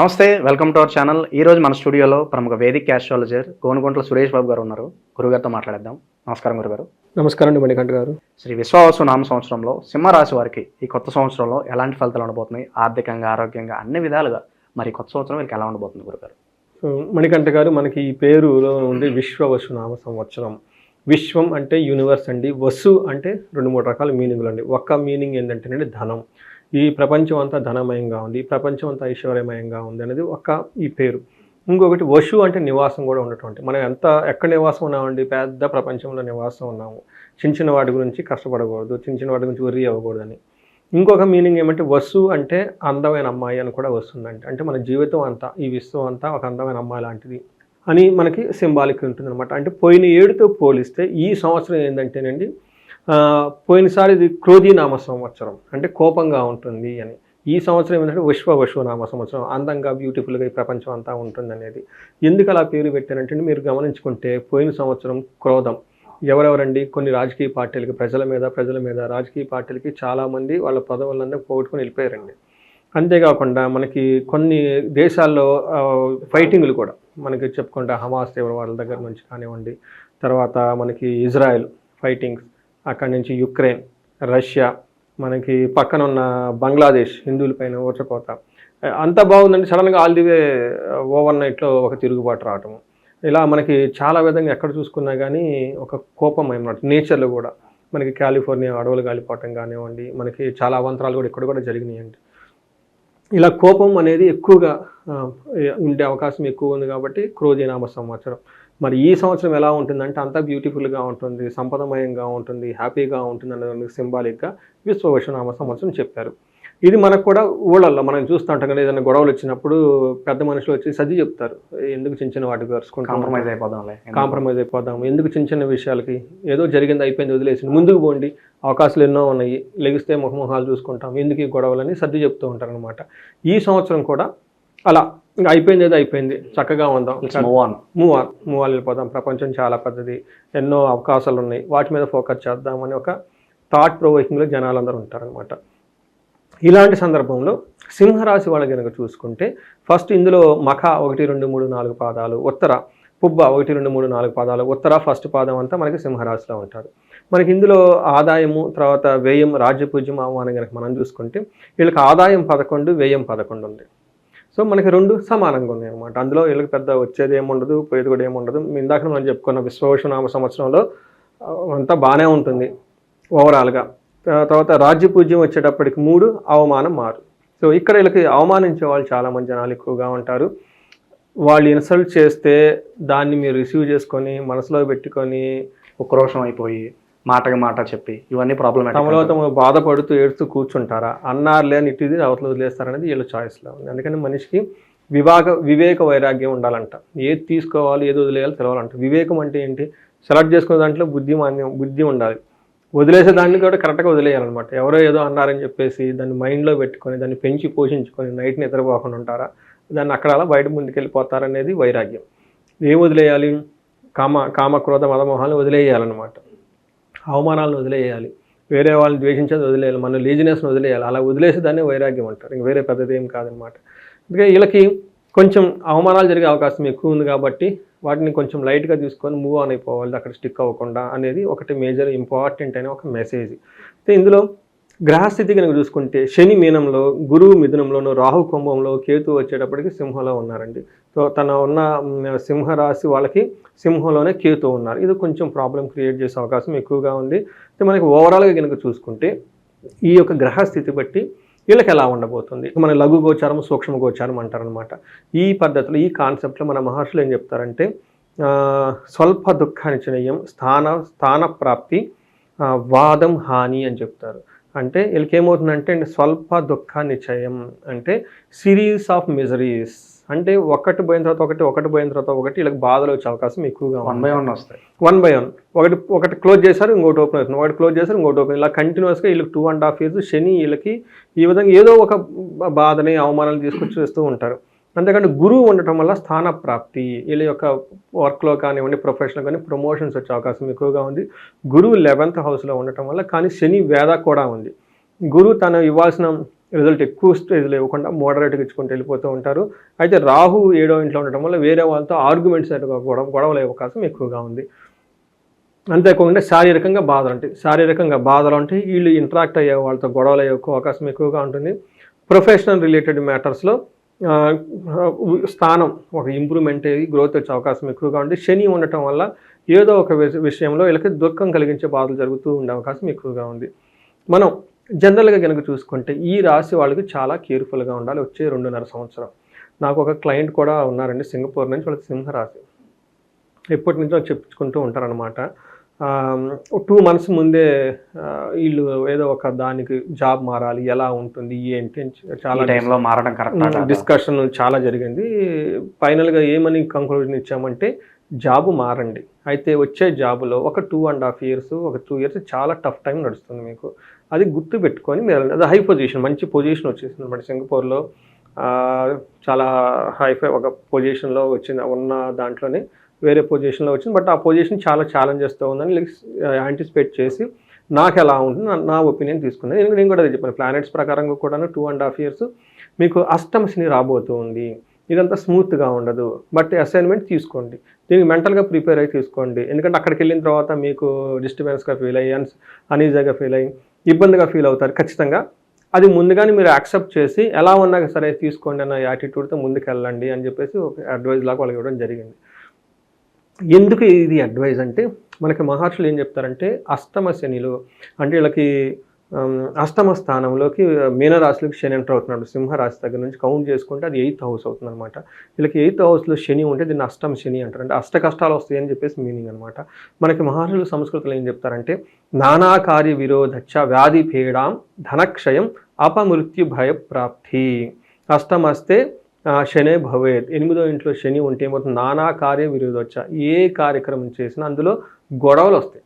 నమస్తే welcome to our channel. ఈ రోజు మన స్టూడియోలో ప్రముఖ వేదిక్ ఆస్ట్రాలజర్ గోనుగుంట్ల సురేష్ బాబు గారు ఉన్నారు. గురుగారితో మాట్లాడేద్దాం. నమస్కారం గురుగారు. నమస్కారం అండి మణికంఠ గారు. శ్రీ విశ్వావసు నామ సంవత్సరంలో సింహరాశి వారికి ఈ కొత్త సంవత్సరంలో ఎలాంటి ఫలితాలు ఉండబోతున్నాయి? ఆర్థికంగా ఆరోగ్యంగా అన్ని విధాలుగా మరి కొత్త సంవత్సరం వీరికి ఎలా ఉండబోతుంది గురుగారు? మణికంఠ గారు మనకి ఈ పేరులో ఉంది విశ్వవసు నామ సంవత్సరం. విశ్వం అంటే యూనివర్స్ అండి. వసు అంటే రెండు మూడు రకాల మీనింగ్లు అండి. ఒక్క మీనింగ్ ఏంటంటేనండి ధనం. ఈ ప్రపంచం అంతా ధనమయంగా ఉంది ఈ ప్రపంచం అంతా ఐశ్వర్యమయంగా ఉంది అనేది ఒక ఈ పేరు. ఇంకొకటి వశు అంటే నివాసం కూడా ఉండటం మనం ఎంత ఎక్కడ నివాసం ఉన్నామండి? పెద్ద ప్రపంచంలో నివాసం ఉన్నాము. చిన్న చిన్న వాటి గురించి కష్టపడకూడదు చిన్న చిన్న వాటి గురించి వర్రీ అవ్వకూడదని. ఇంకొక మీనింగ్ ఏమంటే వసు అంటే అందమైన అమ్మాయి అని కూడా వస్తుందంటే అంటే మన జీవితం అంతా ఈ విశ్వం అంతా ఒక అందమైన అమ్మాయి లాంటిది అని మనకి సింబాలిక్ ఉంటుంది అనమాట అంటే పోయిన ఏడుతో పోలిస్తే ఈ సంవత్సరం ఏంటంటేనండి పోయినసారి ఇది క్రోధీనామ సంవత్సరం. అంటే కోపంగా ఉంటుంది అని. ఈ సంవత్సరం ఏంటంటే విశ్వ విశ్వనామ సంవత్సరం. అందంగా బ్యూటిఫుల్గా ఈ ప్రపంచం అంతా ఉంటుంది అనేది ఎందుకు అలా పేరు పెట్టారంటే మీరు గమనించుకుంటే పోయిన సంవత్సరం క్రోధం. ఎవరెవరండి? కొన్ని రాజకీయ పార్టీలకి ప్రజల మీద ప్రజల మీద. రాజకీయ పార్టీలకి చాలామంది వాళ్ళ పదవులందరూ పోగొట్టుకొని వెళ్ళిపోయారండి. అంతేకాకుండా మనకి కొన్ని దేశాల్లో ఫైటింగ్లు కూడా. మనకి చెప్పుకుంటే హమాస్ తీవ్రవాదుల దగ్గర నుంచి కానివ్వండి తర్వాత మనకి ఇజ్రాయెల్ ఫైటింగ్స్ అక్కడి నుంచి యుక్రెయిన్ రష్యా మనకి పక్కన ఉన్న బంగ్లాదేశ్ హిందువుల పైన ఊచకోత అంతా బాగుందండి సడన్గా ఆల్ ది వే ఓవర్ నైట్లో ఒక తిరుగుబాటు రావటము. ఇలా మనకి చాలా విధంగా ఎక్కడ చూసుకున్నా కానీ ఒక కోపం అన్నమాట. నేచర్లో కూడా మనకి కాలిఫోర్నియా అడవులు కాలిపోవటం కానివ్వండి మనకి చాలా అవంతరాలు కూడా ఇక్కడ కూడా జరిగినాయండి. ఇలా కోపం అనేది ఎక్కువగా ఉండే అవకాశం ఎక్కువ ఉంది కాబట్టి క్రోధీనామ సంవత్సరం. మరి ఈ సంవత్సరం ఎలా ఉంటుందంటే అంతా బ్యూటిఫుల్గా ఉంటుంది సంపదమయంగా ఉంటుంది హ్యాపీగా ఉంటుంది అనేది సింబాలిక్గా విశ్వవశనామ సంవత్సరం చెప్పారు. ఇది మనకు కూడా ఊళ్ళల్లో మనం చూస్తుంటాం కదా ఏదైనా గొడవలు వచ్చినప్పుడు పెద్ద మనుషులు వచ్చి సర్ది చెప్తారు ఎందుకు చిన్న చిన్న వాటికి కరుచుకుంటాం కాంప్రమైజ్ అయిపోదాంలే. కాంప్రమైజ్ అయిపోదాం. ఎందుకు చిన్న చిన్న విషయాలకి? ఏదో జరిగింది అయిపోయింది వదిలేసి ముందుకు పోండి. అవకాశాలు ఎన్నో ఉన్నాయి. లెగిస్తే ముఖముఖాలు చూసుకుంటాం. ఎందుకు ఈ గొడవలని సర్ది చెప్తూ ఉంటారు అనమాట ఈ సంవత్సరం కూడా అలా ఇంకా అయిపోయింది ఏదో అయిపోయింది. చక్కగా ఉందాం. Move on move on move on వెళ్ళిపోదాం. ప్రపంచం చాలా పెద్దది. ఎన్నో అవకాశాలు ఉన్నాయి వాటి మీద ఫోకస్ చేద్దామని ఒక థాట్ ప్రొవోకింగ్లో జనాలందరూ ఉంటారనమాట ఇలాంటి సందర్భంలో సింహరాశి వాళ్ళ కనుక చూసుకుంటే ఫస్ట్ ఇందులో మఖ ఒకటి రెండు మూడు నాలుగు పాదాలు ఉత్తర పుబ్బ ఒకటి రెండు మూడు నాలుగు పాదాలు ఉత్తర ఫస్ట్ పాదం అంతా మనకి సింహరాశిలో ఉంటారు. మనకి ఇందులో ఆదాయము తర్వాత వ్యయం రాజ్యపూజ్యం అవమానం కనుక మనం చూసుకుంటే వీళ్ళకి ఆదాయం పదకొండు వ్యయం పదకొండు ఉంది. సో మనకి రెండు సమానంగా ఉన్నాయి అనమాట అందులో వీళ్ళకి పెద్ద వచ్చేది ఏముండదు పోయేది కూడా ఏముండదు. ఇందాక మనం చెప్పుకున్న విశ్వవశనామ సంవత్సరంలో అంతా బాగానే ఉంటుంది ఓవరాల్గా. తర్వాత తర్వాత రాజ్యపూజ్యం వచ్చేటప్పటికి మూడు అవమానం మారు సో ఇక్కడ వీళ్ళకి అవమానించే వాళ్ళు చాలామంది జనాలు ఎక్కువగా ఉంటారు. వాళ్ళు ఇన్సల్ట్ చేస్తే దాన్ని మీరు రిసీవ్ చేసుకొని మనసులో పెట్టుకొని ఉక్రోషం అయిపోయి మాటకి మాట చెప్పి ఇవన్నీ ప్రాబ్లమ్ తమలో తమ బాధపడుతూ ఏడుస్తూ కూర్చుంటారా? అన్నారులే అని ఇటుది అవతల వదిలేస్తారనేది వీళ్ళ చాయిస్లో ఉంది. అందుకని మనిషికి వివాక వివేక వైరాగ్యం ఉండాలంట. ఏది తీసుకోవాలి ఏది వదిలేయాలి తెలవాలంట. వివేకం అంటే ఏంటి? సెలెక్ట్ చేసుకునే దాంట్లో బుద్ధిమాన్యం బుద్ధి ఉండాలి. వదిలేసే దాన్ని కూడా కరెక్ట్గా వదిలేయాలన్నమాట. ఎవరో ఏదో అన్నారని చెప్పేసి దాన్ని మైండ్లో పెట్టుకొని దాన్ని పెంచి పోషించుకొని నైట్ నిద్రపోకుండా ఉంటారా? దాన్ని అక్కడ అలా బయట ముందుకెళ్ళిపోతారనేది వైరాగ్యం. ఏం వదిలేయాలి? కామ కామ క్రోధ మదమోహాలను వదిలేయాలన్నమాట. అవమానాలను వదిలేయాలి. వేరే వాళ్ళని ద్వేషించేది వదిలేయాలి. మన లీజినెస్ని వదిలేయాలి. అలా వదిలేసి దాన్ని వైరాగ్యం అంటారు. ఇంక వేరే పెద్దది ఏం కాదనమాట. అందుకే వీళ్ళకి కొంచెం అవమానాలు జరిగే అవకాశం ఎక్కువ ఉంది కాబట్టి వాటిని కొంచెం లైట్గా తీసుకొని మూవ్ ఆన్ అయిపోవాలి. అక్కడ స్టిక్ అవ్వకుండా అనేది ఒకటి మేజర్ ఇంపార్టెంట్ అనే ఒక మెసేజ్ అయితే ఇందులో గ్రహస్థితి కనుక చూసుకుంటే శని మీనంలో గురువు మిథునంలోను రాహు కుంభంలో కేతు వచ్చేటప్పటికి సింహంలో ఉన్నారండి. సో తన ఉన్న సింహరాశి వాళ్ళకి సింహంలోనే కేతు ఉన్నారు. ఇది కొంచెం ప్రాబ్లం క్రియేట్ చేసే అవకాశం ఎక్కువగా ఉంది. అయితే మనకి ఓవరాల్గా కనుక చూసుకుంటే ఈ యొక్క గ్రహస్థితి బట్టి వీళ్ళకి ఎలా ఉండబోతుంది? మన లఘు గోచారం సూక్ష్మ గోచారం అంటారనమాట ఈ పద్ధతిలో ఈ కాన్సెప్ట్లో మన మహర్షులు ఏం చెప్తారంటే స్వల్ప స్వల్ప దుఃఖానిచనయం స్థాన స్థాన ప్రాప్తి వాదం హాని అని చెప్తారు. అంటే వీళ్ళకి ఏమవుతుందంటే అండి స్వల్ప దుఃఖ నిశ్చయం. అంటే సిరీస్ ఆఫ్ మిజరీస్. అంటే ఒకటి పోయిన తర్వాత ఒకటి ఒకటి పోయిన తర్వాత ఒకటి వీళ్ళకి బాధలు వచ్చే అవకాశం ఎక్కువగా వన్ బై వన్ వస్తాయి. One by one. ఒకటి ఒకటి క్లోజ్ చేశారు ఇంకోటి ఓపెన్ అవుతుంది. ఒకటి క్లోజ్ చేశారు ఇంకోటి ఓపెన్. ఇలా కంటిన్యూస్గా వీళ్ళకి టూ అండ్ హాఫ్ ఇయర్స్ శని వీళ్ళకి ఈ విధంగా ఏదో ఒక బాధని అవమానాలు తీసుకొచ్చి వేస్తూ ఉంటారు. అంతేకాని గురువు ఉండటం వల్ల స్థాన ప్రాప్తి వీళ్ళ యొక్క వర్క్లో కానివ్వండి ప్రొఫెషనల్ కానీ ప్రమోషన్స్ వచ్చే అవకాశం ఎక్కువగా ఉంది. గురువు లెవెన్త్ హౌస్లో ఉండటం వల్ల కానీ శని వేద కూడా ఉంది. గురువు తను ఇవ్వాల్సిన రిజల్ట్ ఎక్కువ స్టేజ్లో ఇవ్వకుండా మోడరేట్గా ఇచ్చుకుంటూ వెళ్ళిపోతూ ఉంటారు. అయితే రాహు ఏడో ఇంట్లో ఉండటం వల్ల వేరే వాళ్ళతో ఆర్గ్యుమెంట్స్ గొడవ గొడవలు అవకాశం ఎక్కువగా ఉంది. అంతేకాకుండా శారీరకంగా బాధలు ఉంటాయి. శారీరకంగా బాధలు ఉంటాయి వీళ్ళు ఇంటరాక్ట్ అయ్యే వాళ్ళతో గొడవలు అయ్యే అవకాశం ఎక్కువగా ఉంటుంది. ప్రొఫెషనల్ రిలేటెడ్ మ్యాటర్స్లో స్థానం ఒక ఇంప్రూవ్మెంట్ గ్రోత్ వచ్చే అవకాశం ఎక్కువగా ఉంది. శని ఉండటం వల్ల ఏదో ఒక విషయంలో వీళ్ళకి దుఃఖం కలిగించే బాధలు జరుగుతూ ఉండే అవకాశం ఎక్కువగా ఉంది. మనం జనరల్గా కనుక చూసుకుంటే ఈ రాశి వాళ్ళకి చాలా కేర్ఫుల్గా ఉండాలి వచ్చే రెండున్నర సంవత్సరం. నాకు ఒక క్లయింట్ కూడా ఉన్నారండి సింగపూర్ నుంచి వాళ్ళకి సింహరాశి. ఎప్పటి నుంచో చెప్పుకుంటూ ఉంటారనమాట టూ మంత్స్ ముందే వీళ్ళు ఏదో ఒక దానికి జాబ్ మారాలి ఎలా ఉంటుంది ఏంటి చాలా టైంలో మారడం కరెక్ట్ డిస్కషన్ చాలా జరిగింది. ఫైనల్గా ఏమని కంక్లూజన్ ఇచ్చామంటే జాబ్ మారండి. అయితే వచ్చే జాబులో ఒక టూ అండ్ హాఫ్ ఇయర్స్ ఒక టూ ఇయర్స్ చాలా టఫ్ టైం నడుస్తుంది మీకు. అది గుర్తు పెట్టుకొని మీరు. అది హై పొజిషన్ మంచి పొజిషన్ వచ్చేసింది అనమాట సింగపూర్లో చాలా హైఫై ఒక పొజిషన్లో వచ్చింది ఉన్న దాంట్లోనే వేరే పొజిషన్లో వచ్చింది. బట్ ఆ పొజిషన్ చాలా ఛాలెంజెస్తో ఉందని యాంటిసిపేట్ uh, చేసి నాకు ఎలా ఉంటుంది నా- నా ఒపీనియన్ తీసుకున్నాను. నేను నేను కూడా అదే చెప్పాను. ప్లానెట్స్ ప్రకారంగా కూడా టూ అండ్ హాఫ్ ఇయర్స్ మీకు అష్టమశని రాబోతుంది ఇదంతా స్మూత్గా ఉండదు. బట్ అసైన్మెంట్ తీసుకోండి. దీనికి మెంటల్గా ప్రిపేర్ అయ్యి తీసుకోండి. ఎందుకంటే అక్కడికి వెళ్ళిన తర్వాత మీకు డిస్టర్బెన్స్గా ఫీల్ అయ్యి అన్స్ అనీజీగా ఫీల్ అయ్యి ఇబ్బందిగా ఫీల్ అవుతారు ఖచ్చితంగా. అది ముందుగానే మీరు యాక్సెప్ట్ చేసి ఎలా ఉన్నా సరే తీసుకోండి అన్న యాటిట్యూడ్తో ముందుకు వెళ్ళండి అని చెప్పేసి ఒక అడ్వైజ్ లాగా వాళ్ళకి ఇవ్వడం జరిగింది. ఎందుకు ఇది అడ్వైజ్ అంటే మనకి మహర్షులు ఏం చెప్తారంటే అష్టమ శనిలో అంటే వీళ్ళకి అష్టమ స్థానంలోకి మీనరాశిలోకి శని ఎంటర్ అవుతున్నాడు. సింహరాశి దగ్గర నుంచి కౌంట్ చేసుకుంటే అది ఎయిత్ హౌస్ అవుతుంది అనమాట వీళ్ళకి ఎయిత్ హౌస్లో శని ఉంటే దీన్ని అష్టమ శని అంటారు. అంటే అష్ట కష్టాలు వస్తాయి అని చెప్పేసి మీనింగ్ అనమాట మనకి మహర్షులు సంస్కృతిలో ఏం చెప్తారంటే నానా కార్య విరోధచ్చ వ్యాధి పీడాం ధనక్షయం అపమృత్యు భయప్రాప్తి అష్టమస్తే శనే భవేత్. ఎనిమిదో ఇంట్లో శని ఉంటే ఏమవుతుంది? నానా కార్య విరోధచ్చ. ఏ కార్యక్రమం చేసినా అందులో గొడవలు వస్తాయి.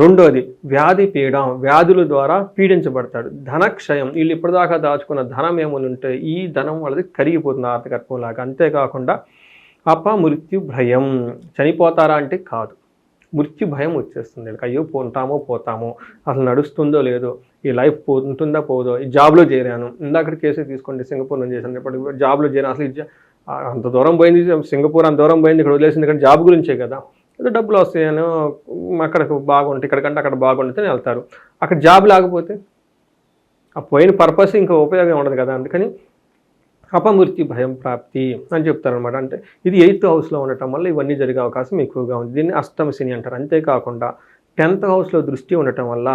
రెండోది వ్యాధి పీడం. వ్యాధుల ద్వారా పీడించబడతాడు. ధనక్షయం. వీళ్ళు ఇప్పటిదాకా దాచుకున్న ధనం ఏమైనా ఉంటే ఈ ధనం వాళ్ళది కరిగిపోతుంది ఆర్థికత్వంలాగా. అంతేకాకుండా అప మృత్యు భయం. చనిపోతారా అంటే కాదు. మృత్యు భయం వచ్చేస్తుంది. వీళ్ళకి అయ్యో ఉంటామో పోతామో. అసలు నడుస్తుందో లేదో. ఈ లైఫ్ పో ఉంటుందా పోదో? ఈ జాబ్లో చేరాను. ఇందాక కేసు తీసుకోండి సింగపూర్ నుంచి చేశాను. ఇప్పటికి జాబ్లో చేరాను. అసలు అంత దూరం పోయింది. సింగపూర్ అంత దూరం పోయింది. ఇక్కడ వదిలేసింది. ఇక్కడ జాబ్ గురించే కదా. ఏదో డబ్బులు వస్తాయను అక్కడికి బాగుంటే ఇక్కడికంటే అక్కడ బాగుంటే వెళ్తారు. అక్కడ జాబ్ లేకపోతే ఆ పోయిన పర్పస్ ఇంకా ఉపయోగం ఉండదు కదా. అందుకని అపమృత్యు భయం ప్రాప్తి అని చెప్తారనమాట అంటే ఇది ఎయిత్ హౌస్లో ఉండటం వల్ల ఇవన్నీ జరిగే అవకాశం ఎక్కువగా ఉంది. దీన్ని అష్టమ శని అంటారు. అంతేకాకుండా టెన్త్ హౌస్లో దృష్టి ఉండటం వల్ల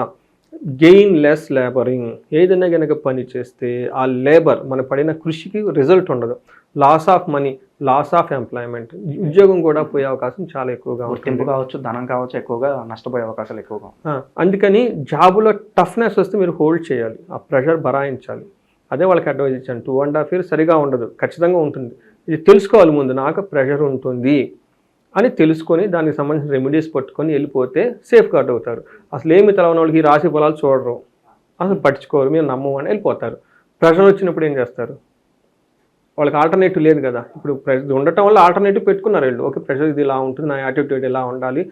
గెయిన్ లెస్ లేబరింగ్ ఏదైనా కనుక పని చేస్తే ఆ లేబర్ మన పడిన కృషికి రిజల్ట్ ఉండదు. Loss of money loss of employment ఉద్యోగం కూడా పోయే అవకాశం చాలా ఎక్కువగా ఉంటుంది. కావచ్చు ధనం కావచ్చు ఎక్కువగా నష్టపోయే అవకాశాలు ఎక్కువగా. అందుకని జాబులో టఫ్నెస్ వస్తే మీరు హోల్డ్ చేయాలి. ఆ ప్రెషర్ భరాయించాలి. అదే వాళ్ళకి అడ్వైజ్ ఇచ్చాను. టూ అండ్ హాఫ్ ఇయర్ సరిగా ఉండదు. ఖచ్చితంగా ఉంటుంది. ఇది తెలుసుకోవాలి ముందు. నాకు ప్రెషర్ ఉంటుంది. అని తెలుసుకొని దానికి సంబంధించిన రెమెడీస్ పట్టుకొని వెళ్ళిపోతే సేఫ్ గార్డ్ అవుతారు. అసలు ఏమి తెలవని వాళ్ళకి ఈ రాశి ఫలాలు చూడరు. అసలు పట్టించుకోరు. మీరు నమ్మమని వెళ్ళిపోతారు. ప్రెషర్ వచ్చినప్పుడు ఏం చేస్తారు? వాళ్ళకి ఆల్టర్నేటివ్ లేదు కదా. ఇప్పుడు ఉండటం వల్ల ఆల్టర్నేటివ్ పెట్టుకున్నారు వీళ్ళు. ఓకే ప్రెషర్ ఇది ఇలా ఉంటుంది నా యాటిట్యూడ్ ఇలా ఉండాలి.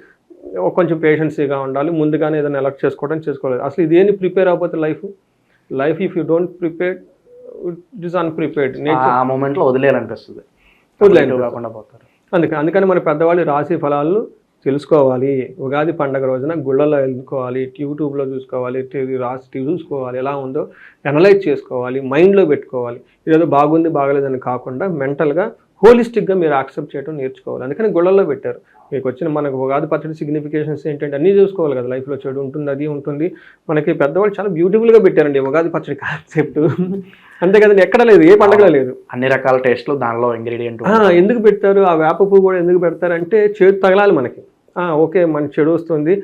కొంచెం పేషెన్సీగా ఉండాలి. ముందుగానే ఏదైనా ఎలక్ట్ చేసుకోవడం చేసుకోలేదు అసలు ఇదేంటి ప్రిపేర్ అయిపోతే life life if you don't prepare it is unprepared ఆ మూమెంట్లో వదిలేయాలనిపిస్తుంది. వదిలేయాలి. ఇటు కాకుండా పోతారు. అందుకని అందుకని మన పెద్దవాళ్ళు రాశి ఫలాలు తెలుసుకోవాలి. ఉగాది పండగ రోజున గుళ్ళలో వెళ్ళుకోవాలి యూట్యూబ్లో చూసుకోవాలి టీవీ రాసి టీవీ చూసుకోవాలి ఎలా ఉందో అనలైజ్ చేసుకోవాలి మైండ్లో పెట్టుకోవాలి. ఇదేదో బాగుంది బాగలేదని కాకుండా మెంటల్గా హోలిస్టిక్గా మీరు యాక్సెప్ట్ చేయడం నేర్చుకోవాలి. అందుకని గుళ్ళల్లో పెట్టారు. మీకు వచ్చిన మనకు ఉగాది పచ్చడి సిగ్నిఫికేషన్స్ ఏంటంటే అన్నీ చూసుకోవాలి కదా. లైఫ్లో చెడు ఉంటుంది అది ఉంటుంది. మనకి పెద్దవాళ్ళు చాలా బ్యూటిఫుల్గా పెట్టారండి ఉగాది పచ్చడి కాన్సెప్ట్ అంతే కదండి ఎక్కడ లేదు ఏ పండగలో లేదు. అన్ని రకాల టేస్ట్లు దానిలో ఇంగ్రీడియంట్ ఎందుకు పెడతారు? ఆ వేప పువ్వు కూడా ఎందుకు పెడతారంటే చేదు తగలాలి మనకి. ఓకే మన చెడు వస్తుంది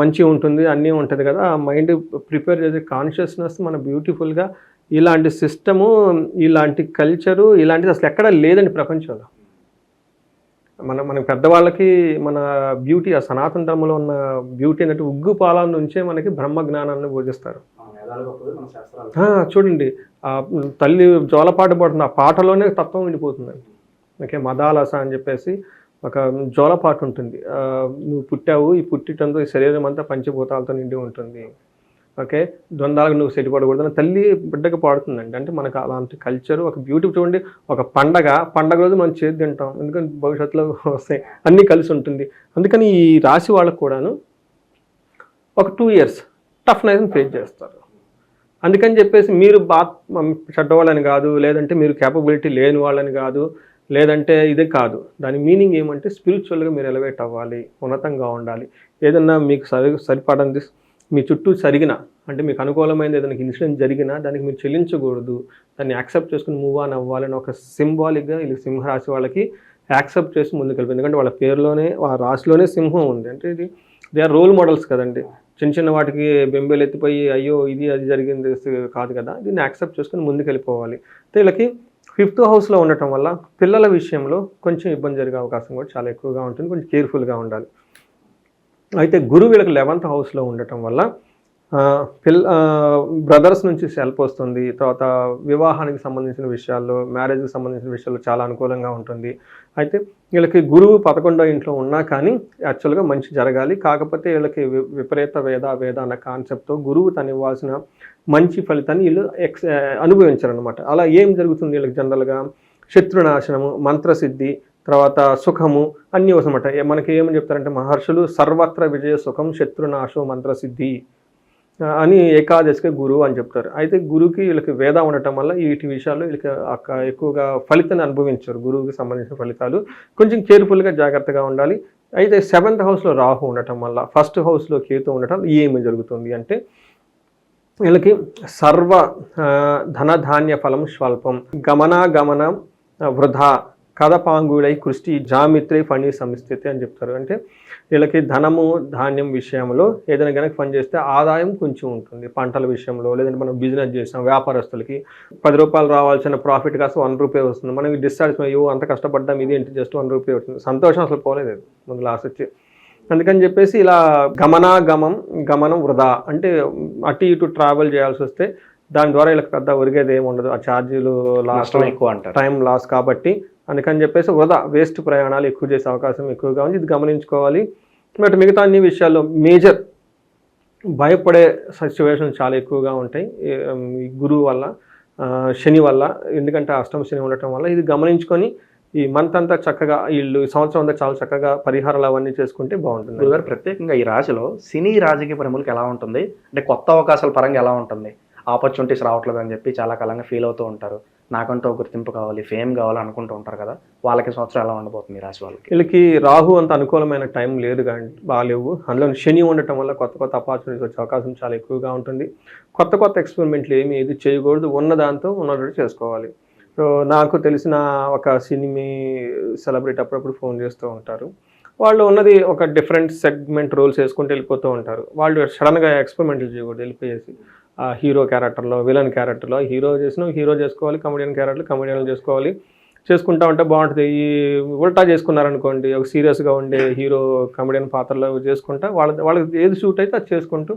మంచి ఉంటుంది అన్నీ ఉంటుంది కదా. ఆ మైండ్ ప్రిపేర్ చేసే కాన్షియస్నెస్ మన బ్యూటిఫుల్గా ఇలాంటి సిస్టము ఇలాంటి కల్చరు ఇలాంటిది అసలు ఎక్కడ లేదండి ప్రపంచంలో. మన మన పెద్దవాళ్ళకి మన బ్యూటీ ఆ సనాతన ధర్మంలో ఉన్న బ్యూటీ అంటే ఉగ్గు పాల నుంచే మనకి బ్రహ్మ జ్ఞానాన్ని బోధిస్తారు. చూడండి ఆ తల్లి జోలపాట పాడుతున్న ఆ పాటలోనే తత్వం ఉండిపోతుందండి ఓకే మదాలస అని చెప్పేసి ఒక జోలపాట ఉంటుంది. నువ్వు పుట్టావు ఈ పుట్టిటంతో ఈ శరీరం అంతా పంచభూతాలతో నిండి ఉంటుంది. ఓకే? ద్వందాలకు నువ్వు సెటిపడకూడదు అని తల్లి బిడ్డకు పాడుతుందండి. అంటే మనకు అలాంటి కల్చర్ ఒక బ్యూటీ చూడండి ఒక పండగ పండగ రోజు మనం చేతి తింటాం. ఎందుకంటే భవిష్యత్తులో వస్తాయి. అన్నీ కలిసి ఉంటుంది. అందుకని ఈ రాశి వాళ్ళకు కూడాను ఒక టూ ఇయర్స్ టఫ్నెస్ ఫేస్ చేస్తారు. అందుకని చెప్పేసి మీరు బా చెడ్డవాళ్ళని కాదు లేదంటే మీరు క్యాపబిలిటీ లేని వాళ్ళని కాదు లేదంటే ఇదే కాదు. దాని మీనింగ్ ఏమంటే స్పిరిచువల్గా మీరు ఎలివేట్ అవ్వాలి ఉన్నతంగా ఉండాలి. ఏదన్నా మీకు సరి సరిపడంది మీ చుట్టూ జరిగిన అంటే మీకు అనుకూలమైనది ఏదైనా ఇన్సిడెంట్ జరిగినా దానికి మీరు చెల్లించకూడదు. దాన్ని యాక్సెప్ట్ చేసుకుని మూవ్ ఆన్ అవ్వాలని ఒక సింబాలిక్గా వీళ్ళకి సింహరాశి వాళ్ళకి యాక్సెప్ట్ చేసి ముందుకు వెళ్ళిపోయింది. ఎందుకంటే వాళ్ళ పేరులోనే వాళ్ళ రాశిలోనే సింహం ఉంది. అంటే ఇది దే ఆర్ రోల్ మోడల్స్ కదండి. చిన్న చిన్న వాటికి బెంబేలు ఎత్తిపోయి అయ్యో ఇది అది జరిగింది కాదు కదా. దీన్ని యాక్సెప్ట్ చేసుకుని ముందుకు వెళ్ళిపోవాలి. అయితే వీళ్ళకి ఫిఫ్త్ హౌస్లో ఉండటం వల్ల పిల్లల విషయంలో కొంచెం ఇబ్బంది జరిగే అవకాశం కూడా చాలా ఎక్కువగా ఉంటుంది. కొంచెం కేర్ఫుల్గా ఉండాలి. అయితే గురువు వీళ్ళకి లెవెంత్ హౌస్లో ఉండటం వల్ల పిల్ పిల్ల బ్రదర్స్ నుంచి సెల్ఫ్ వస్తుంది. తర్వాత వివాహానికి సంబంధించిన విషయాల్లో మ్యారేజ్కి సంబంధించిన విషయాల్లో చాలా అనుకూలంగా ఉంటుంది. అయితే వీళ్ళకి గురువు పదకొండో ఇంట్లో ఉన్నా కానీ యాక్చువల్గా మంచి జరగాలి. కాకపోతే వీళ్ళకి వి- విపరీత వేద వేద అన్న కాన్సెప్ట్తో గురువు తను ఇవ్వాల్సిన మంచి ఫలితాన్ని వీళ్ళు ఎక్స్ అనుభవించారనమాట అలా ఏం జరుగుతుంది వీళ్ళకి జనరల్గా శత్రునాశనము మంత్రసిద్ధి తర్వాత సుఖము అన్నీ వసనమాట మనకి ఏమని చెప్తారంటే మహర్షులు సర్వత్ర విజయ సుఖం శత్రునాశం మంత్రసిద్ధి అని ఏకాదశికి గురువు అని చెప్తారు. అయితే గురువుకి వీళ్ళకి వేద ఉండటం వల్ల వీటి విషయాలు వీళ్ళకి ఎక్కువగా ఫలితాన్ని అనుభవించారు. గురువుకి సంబంధించిన ఫలితాలు. కొంచెం కేర్ఫుల్గా జాగ్రత్తగా ఉండాలి. అయితే సెవెంత్ హౌస్లో రాహు ఉండటం వల్ల ఫస్ట్ హౌస్లో కేతు ఉండటం ఏమి జరుగుతుంది అంటే వీళ్ళకి సర్వ ధనధాన్య ఫలం స్వల్పం. గమనాగమనం వృధా కథపాంగుడై కృష్టి జామిత్రి ఫణి సంస్థితి అని చెప్తారు. అంటే వీళ్ళకి ధనము ధాన్యం విషయంలో ఏదైనా కనుక పని చేస్తే ఆదాయం కొంచెం ఉంటుంది. పంటల విషయంలో లేదంటే మనం బిజినెస్ చేసాం వ్యాపారస్తులకి పది రూపాయలు రావాల్సిన ప్రాఫిట్ కాస్త వన్ రూపీ వస్తుంది. మనకి డిశ్చార్జ్ అయ్యో అంత కష్టపడ్డాం ఇది ఏంటి? జస్ట్ వన్ రూపీ వస్తుంది సంతోషం అసలు పోలేదు ముందు లాస్ట్ వచ్చి. అందుకని చెప్పేసి ఇలా గమనాగమం గమనం వృధా. అంటే అటు ఇటు ట్రావెల్ చేయాల్సి వస్తే దాని ద్వారా వీళ్ళకి పెద్ద ఒరిగేది ఏమి ఉండదు. ఆ ఛార్జీలు లాస్ట్ ఎక్కువ అంటారు. టైం లాస్ కాబట్టి అందుకని చెప్పేసి వృధా వేస్ట్ ప్రయాణాలు ఎక్కువ చేసే అవకాశం ఎక్కువగా ఉంది. ఇది గమనించుకోవాలి. బట్ మిగతా అన్ని విషయాల్లో మేజర్ భయపడే సిచ్యువేషన్ చాలా ఎక్కువగా ఉంటాయి. గురువు వల్ల శని వల్ల ఎందుకంటే అష్టమ శని ఉండటం వల్ల ఇది గమనించుకొని ఈ మంత్ అంతా చక్కగా వీళ్ళు ఈ సంవత్సరం అంతా చాలా చక్కగా పరిహారాలు అవన్నీ చేసుకుంటే బాగుంటుంది. గురుగారు ప్రత్యేకంగా ఈ రాశిలో సినీ రాజకీయ ప్రముఖులకు ఎలా ఉంటుంది? అంటే కొత్త అవకాశాల పరంగా ఎలా ఉంటుంది? ఆపర్చునిటీస్ రావట్లేదు అని చెప్పి చాలా కాలంగా ఫీల్ అవుతూ ఉంటారు. నాకంటూ ఒక గుర్తింపు కావాలి ఫేమ్ కావాలి అనుకుంటూ ఉంటారు కదా. వాళ్ళకి సంవత్సరం ఎలా ఉండబోతుంది రాశి వాళ్ళకి? వీళ్ళకి రాహు అంత అనుకూలమైన టైం లేదు కానీ బాగాలేవు. అందులో శని ఉండటం వల్ల కొత్త కొత్త ఆపర్చునిటీస్ వచ్చే అవకాశం చాలా ఎక్కువగా ఉంటుంది. కొత్త కొత్త ఎక్స్పెరిమెంట్లు ఏమి ఏది చేయకూడదు. ఉన్న దాంతో ఉన్నట్టు చేసుకోవాలి. సో నాకు తెలిసిన ఒక సినిమీ సెలబ్రిటీ అప్పుడప్పుడు ఫోన్ చేస్తూ ఉంటారు. వాళ్ళు ఉన్నది ఒక డిఫరెంట్ సెగ్మెంట్ రోల్స్ వేసుకుంటూ వెళ్ళిపోతూ ఉంటారు. వాళ్ళు సడన్గా ఎక్స్పెరిమెంట్లు చేయకూడదు వెళ్ళిపోయేసి. హీరో క్యారెక్టర్లో విలన్ క్యారెక్టర్లో హీరో చేసిన హీరో చేసుకోవాలి కమెడియన్ క్యారెక్టర్లు కమెడియన్లు చేసుకోవాలి. చేసుకుంటా ఉంటే బాగుంటుంది. ఈ ఉల్టా చేసుకున్నారనుకోండి ఒక సీరియస్గా ఉండే హీరో కమెడియన్ పాత్రలో చేసుకుంటా వాళ్ళ వాళ్ళకి ఏది షూట్ అయితే అది చేసుకుంటూ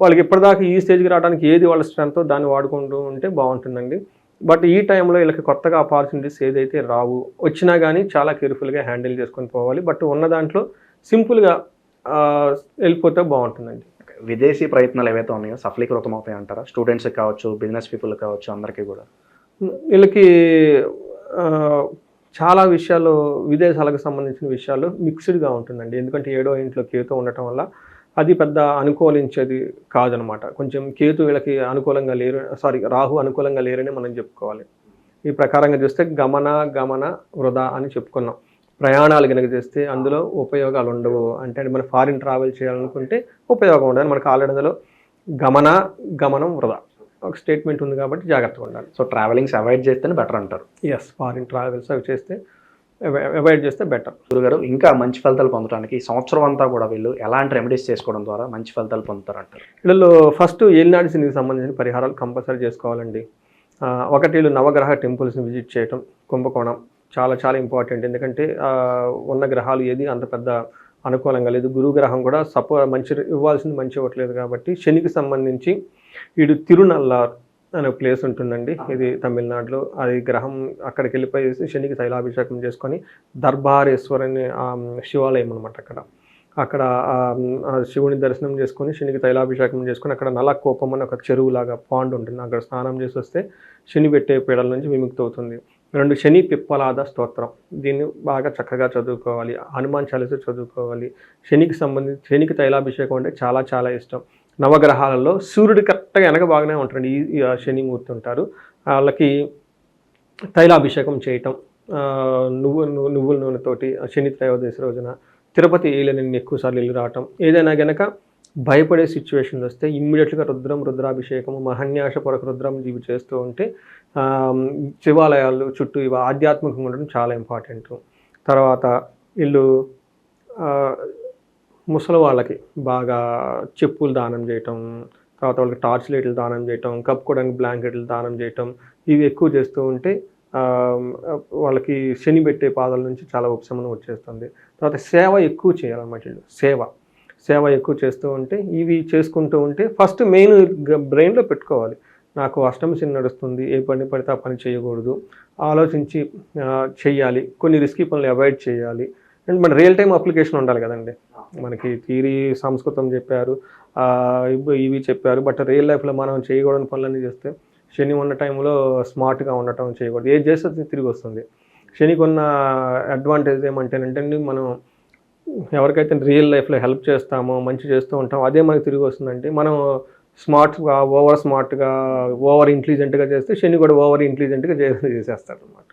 వాళ్ళకి ఇప్పటిదాకా ఈ స్టేజ్కి రావడానికి ఏది వాళ్ళ స్ట్రెంతో దాన్ని వాడుకుంటూ ఉంటే బాగుంటుందండి. బట్ ఈ టైంలో వీళ్ళకి కొత్తగా ఆపర్చునిటీస్ ఏదైతే రావు వచ్చినా కానీ చాలా కేర్ఫుల్గా హ్యాండిల్ చేసుకొని పోవాలి. బట్ ఉన్న దాంట్లో సింపుల్గా వెళ్ళిపోతే బాగుంటుందండి. విదేశీ ప్రయత్నాలు ఏవైతే ఉన్నాయో సఫలీకృతం అవుతాయి అంటారా స్టూడెంట్స్కి కావచ్చు బిజినెస్ పీపుల్ కావచ్చు అందరికీ కూడా? వీళ్ళకి చాలా విషయాలు విదేశాలకు సంబంధించిన విషయాలు మిక్స్డ్గా ఉంటుందండి. ఎందుకంటే ఏడో ఇంట్లో కేతు ఉండటం వల్ల అది పెద్ద అనుకూలించేది కాదనమాట. కొంచెం కేతు వీళ్ళకి అనుకూలంగా లేరు సారీ రాహు అనుకూలంగా లేరని మనం చెప్పుకోవాలి. ఈ ప్రకారంగా చూస్తే గమన గమన వృధా అని చెప్పుకున్నాం. ప్రయాణాలు కనుక చేస్తే అందులో ఉపయోగాలు ఉండవు. అంటే మనం ఫారిన్ ట్రావెల్ చేయాలనుకుంటే ఉపయోగం ఉండదు. మనకు ఆల్రెడీ అందులో గమన గమనం వృధా. ఒక స్టేట్మెంట్ ఉంది కాబట్టి జాగ్రత్తగా ఉండాలి. సో ట్రావెలింగ్స్ అవాయిడ్ చేస్తేనే బెటర్ అంటారు. ఎస్ ఫారిన్ ట్రావెల్స్ అవి చేస్తే అవాయిడ్ చేస్తే బెటర్. గురుగారు ఇంకా మంచి ఫలితాలు పొందడానికి ఈ సంవత్సరం అంతా కూడా వీళ్ళు ఎలాంటి రెమెడీస్ చేసుకోవడం ద్వారా మంచి ఫలితాలు పొందుతారు అంటారు వీళ్ళలో ఫస్ట్ ఏలినాటి శనికి సంబంధించిన పరిహారాలు కంపల్సరీ చేసుకోవాలండి. ఒకటి వీళ్ళు నవగ్రహ టెంపుల్స్ని విజిట్ చేయటం కుంభకోణం చాలా చాలా ఇంపార్టెంట్ ఎందుకంటే ఉన్న గ్రహాలు ఏది అంత పెద్ద అనుకూలంగా లేదు. గురువు గ్రహం కూడా సపో మంచి ఇవ్వాల్సింది మంచి ఇవ్వట్లేదు కాబట్టి శనికి సంబంధించి వీడు తిరునల్లార్ అనే ప్లేస్ ఉంటుందండి. ఇది తమిళనాడులో. అది గ్రహం అక్కడికి వెళ్ళిపోయేసి శనికి తైలాభిషేకం చేసుకొని దర్బారేశ్వర్ అనే ఆ, శివాలయం అనమాట అక్కడ. అక్కడ శివుని దర్శనం చేసుకొని శనికి తైలాభిషేకం చేసుకొని అక్కడ నల కోపం అని ఒక చెరువులాగా పాండ్ ఉంటుంది. అక్కడ స్నానం చేసి వస్తే శని పెట్టే పీడల నుంచి విముక్తి అవుతుంది రెండు శని పిప్పలాద స్తోత్రం. దీన్ని బాగా చక్కగా చదువుకోవాలి. హనుమాన్ చాలీస చదువుకోవాలి. శనికి సంబంధించి శనికి తైలాభిషేకం అంటే చాలా చాలా ఇష్టం. నవగ్రహాలలో సూర్యుడు కరెక్ట్గా వెనక బాగానే ఉంటాడు ఈ ఈ శనిమూర్తి ఉంటారు. వాళ్ళకి తైలాభిషేకం చేయటం నువ్వు నువ్వుల నూనెతోటి శని త్రయోదశి రోజున తిరుపతి ఏళ్ళని ఎక్కువసార్లు వెళ్ళి రావటం. ఏదైనా గనక భయపడే సిచ్యువేషన్స్ వస్తే ఇమ్మీడియట్గా రుద్రం రుద్రాభిషేకం మహన్యాస పొరకు రుద్రం ఇవి చేస్తూ ఉంటే శివాలయాలు చుట్టూ ఇవి ఆధ్యాత్మికంగా ఉండడం చాలా ఇంపార్టెంట్ తర్వాత వీళ్ళు ముసలి వాళ్ళకి బాగా చెప్పులు దానం చేయటం తర్వాత వాళ్ళకి టార్చ్ లైట్లు దానం చేయటం కప్పుకోవడానికి బ్లాంకెట్లు దానం చేయటం ఇవి ఎక్కువ చేస్తూ ఉంటే వాళ్ళకి శని పెట్టే పాదాల నుంచి చాలా ఉపశమనం వచ్చేస్తుంది. తర్వాత సేవ ఎక్కువ చేయాలన్నమాట వీళ్ళు సేవ. సేవ ఎక్కువ చేస్తూ ఉంటే ఇవి చేసుకుంటూ ఉంటే ఫస్ట్ మెయిన్ బ్రెయిన్లో పెట్టుకోవాలి. నాకు అష్టమ శని నడుస్తుంది ఏ పని పడితే ఆ పని చేయకూడదు. ఆలోచించి చేయాలి కొన్ని రిస్కీ పనులు అవాయిడ్ చేయాలి. అండ్ మన రియల్ టైం అప్లికేషన్ ఉండాలి కదండి. మనకి థీరీ సంస్కృతం చెప్పారు ఇవి- చెప్పారు. బట్ రియల్ లైఫ్లో మనం చేయకూడని పనులన్నీ చేస్తే శని ఉన్న టైంలో స్మార్ట్గా ఉండటం చేయకూడదు. ఏది చేస్తే తిరిగి వస్తుంది. శనికి ఉన్న అడ్వాంటేజ్ ఏమంటేనంటే మనం ఎవరికైతే రియల్ లైఫ్లో హెల్ప్ చేస్తామో మంచి చేస్తూ ఉంటామో అదే మనకి తిరిగి వస్తుందంటే మనం స్మార్ట్గా ఓవర్ స్మార్ట్గా ఓవర్ ఇంటెలిజెంట్గా చేస్తే శని కూడా ఓవర్ ఇంటెలిజెంట్గా చేసేస్తాడు అనమాట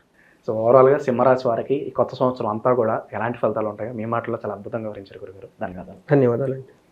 సో ఓవరాల్గా సింహరాశి వారికి ఈ కొత్త సంవత్సరం అంతా కూడా ఎలాంటి ఫలితాలు ఉంటాయో మీ మాటల్లో చాలా అద్భుతంగా వివరించారు గురుగారు. ధన్యవాదాలు. ధన్యవాదాలండి.